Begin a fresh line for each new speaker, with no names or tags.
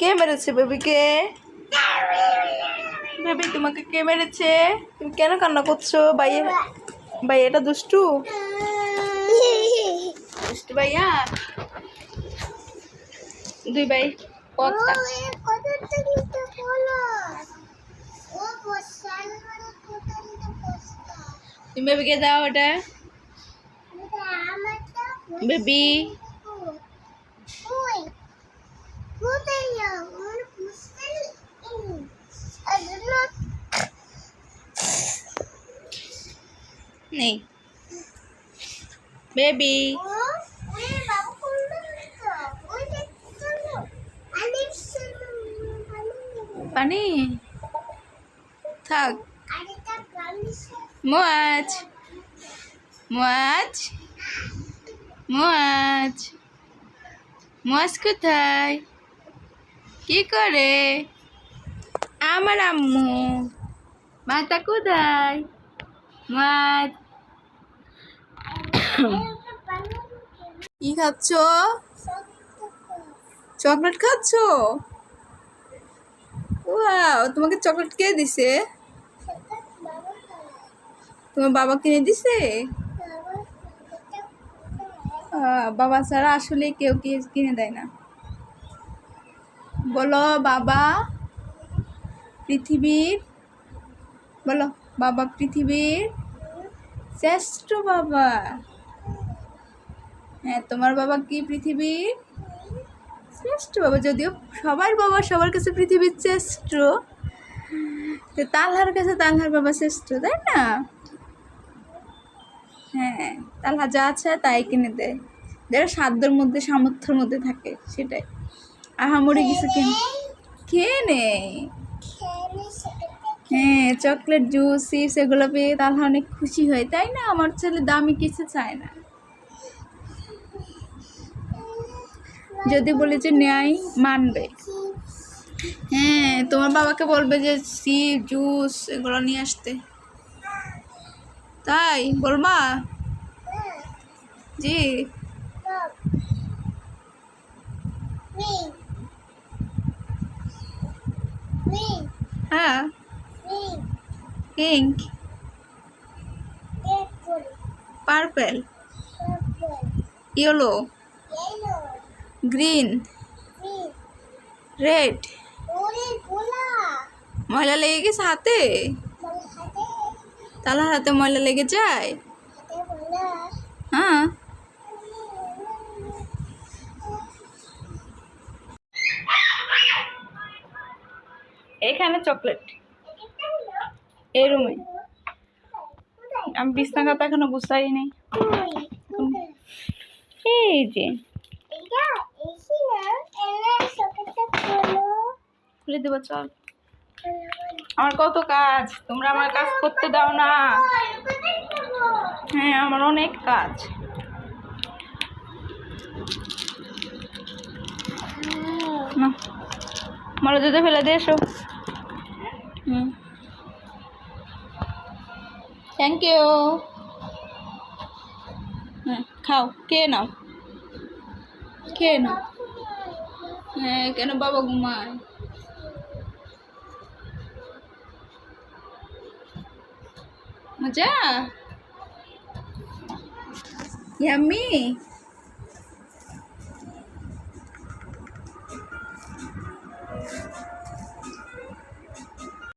কে মেরেছে বেবিকে বেবি তোমাকে কে মেরেছে? তুমি কেন কান্না করছ? ভাইয়া ভাই এটা দুষ্টু? দুষ্টু ভাইয়া? দুই ভাই তুমি বেবিকে দাও ওটা বেবি। নেই। বেবি পানি। থাক। মোয়াজ। মোয়াজ। মোয়াজ। মোয়াজ কোথায়? কি করে? আমার আম্মু। মাতা কোথায়? মাছ কি খাচ্ছ? চকলেট খাচ্ছ? তোমাকে চকলেট কে দিছে? তোমার বাবা কিনে দিছে? বাবা ছাড়া আসলে কেউ কি কিনে দেয় না। বলো বাবা, পৃথিবীর, বলো বাবা পৃথিবীর শ্রেষ্ঠ বাবা। হ্যাঁ তোমার বাবা কি পৃথিবীর শ্রেষ্ঠ বাবা? যদিও সবার বাবা সবার কাছে পৃথিবীর শ্রেষ্ঠ, তো তালহার কাছে তালহার বাবা শ্রেষ্ঠ, তাই না? হ্যাঁ তালহা যা আছে তাই কিনে দেয়। যারা সাধ্যের মধ্যে, সামর্থ্যের মধ্যে থাকে, সেটাই। আহামরি কিছু কিনে খেয়ে নেই হ্যাঁ চকলেট, জুস, চিপস, এগুলো পেয়ে তাহলে অনেক খুশি হয়, তাই না? আমার ছেলে দামি কিছু চায় না। যদি বলি যে নেয় মানবে। হ্যাঁ তোমার বাবাকে বলবে যে সি জুস এগুলো নিয়ে আসতে। তাই? বলবা জি। হ্যাঁ। Pink. Purple. Yellow. Green red ময়লা লেগে গেছে হাতে? তাহলে হাতে ময়লা লেগে যায়? হ্যাঁ। এখানে চকলেট। এই রুমে। আমি বিছনা খাতা এখনও গুছাই নেই এই যে। খুলে দেবো, চল। আমার কত কাজ, তোমরা আমার কাজ করতে দাও না। হ্যাঁ আমার অনেক কাজ। না যেতে ফেলে দিয়ে এসো হুম। থ্যাংক ইউ হ্যাঁ খাও, খেয়ে নাও। খেয়ে নাও। হ্যাঁ কেন বাবা ঘুমায়? Macam? Yummy.